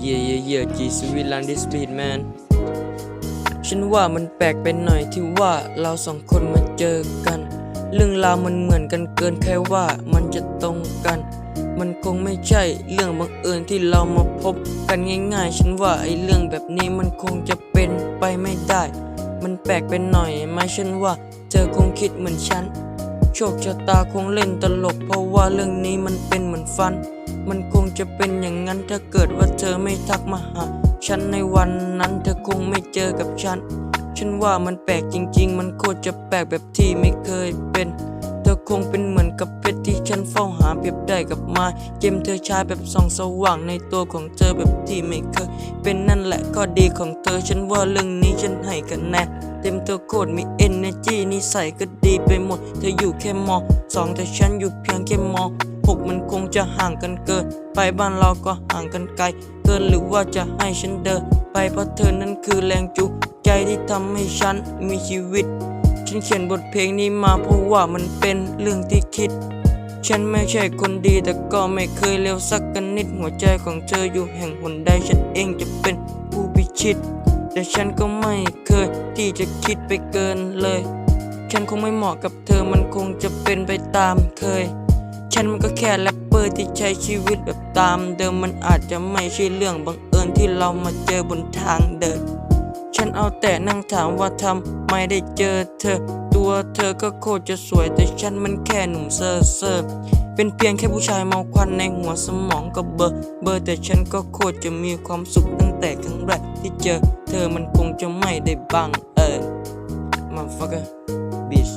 เยียจีสวิลันดิสบีดแมนฉันว่ามันแปลกไปหน่อยที่ว่าเราสองคนมาเจอกัน เรื่องราวมันเหมือนกันเกินแค่ว่ามันจะตรงกัน มันคงไม่ใช่เรื่องบังเอิญที่เรามาพบกันง่ายๆ ฉันว่าไอ้เรื่องแบบนี้มันคงจะเป็นไปไม่ได้ มันแปลกไปหน่อยไหมฉันว่าเธอคงคิดเหมือนฉัน โชคชะตาคงเล่นตลก เพราะว่าเรื่องนี้มันเป็นเหมือนฟัน มันคงจะเป็นอย่างนั้นถ้าเกิดว่าเธอไม่ทักมาหา ฉันในวันนั้นเธอคงไม่เจอกับฉัน ฉันว่ามันแปลกจริง ๆ มันโคตรจะแปลกแบบที่ไม่เคยเป็น เธอคงเป็นเหมือนกับเพชรที่ฉันเฝ้าหาเปรียบได้กับไม้เกมเธอใช้แบบส่องสว่างในตัวของเธอแบบที่ไม่เคย เป็นนั่นแหละข้อดีของเธอ ฉันว่าเรื่องนี้ฉันให้กันแน่เต็มเธอโคตรมี energy นิสัยก็ดีไปหมด เธออยู่แค่มอสองแต่ฉันอยู่เพียงแค่มหก มันคงจะห่างกันเกิน ไปบ้านเราก็ห่างกันไกล เกินหรือว่าจะให้ฉันเดิน ไปเพราะเธอนั้นคือแรงจูงใจที่ทำให้ฉันมีชีวิต ฉันเขียนบทเพลงนี้มาเพราะว่ามันเป็นเรื่องที่คิด ฉันไม่ใช่คนดีแต่ก็ไม่เคยเลวสักกันนิดหัวใจของเธออยู่แห่งหนใดฉันเองจะเป็นผู้พิชิต แต่ฉันก็ไม่เคยที่จะคิดไปเกินเลย ฉันคงไม่เหมาะกับเธอมันคงจะเป็นไปตามเคย ฉันมันก็แค่แรปเปอร์ที่ใช้ชีวิตแบบตามเดิมมันอาจจะไม่ใช่เรื่องบังเอิญที่เรามาเจอบนทางเดิน ฉันเอาแต่นั่งถามว่าทำไม่ได้เจอเธอ ตัวเธอก็โคตรจะสวยแต่ฉันมันแค่หนุ่มเซอร์เซอร์เป็นเพียงแค่ผู้ชายเมาควันในหัวสมองก็เบอร์เบอร์แต่ฉันก็โคตรจะมีความสุขตั้งแต่ครั้งแรกที่เจอ เธอมันคงจะไม่ได้บังเอิญ motherfucker bitch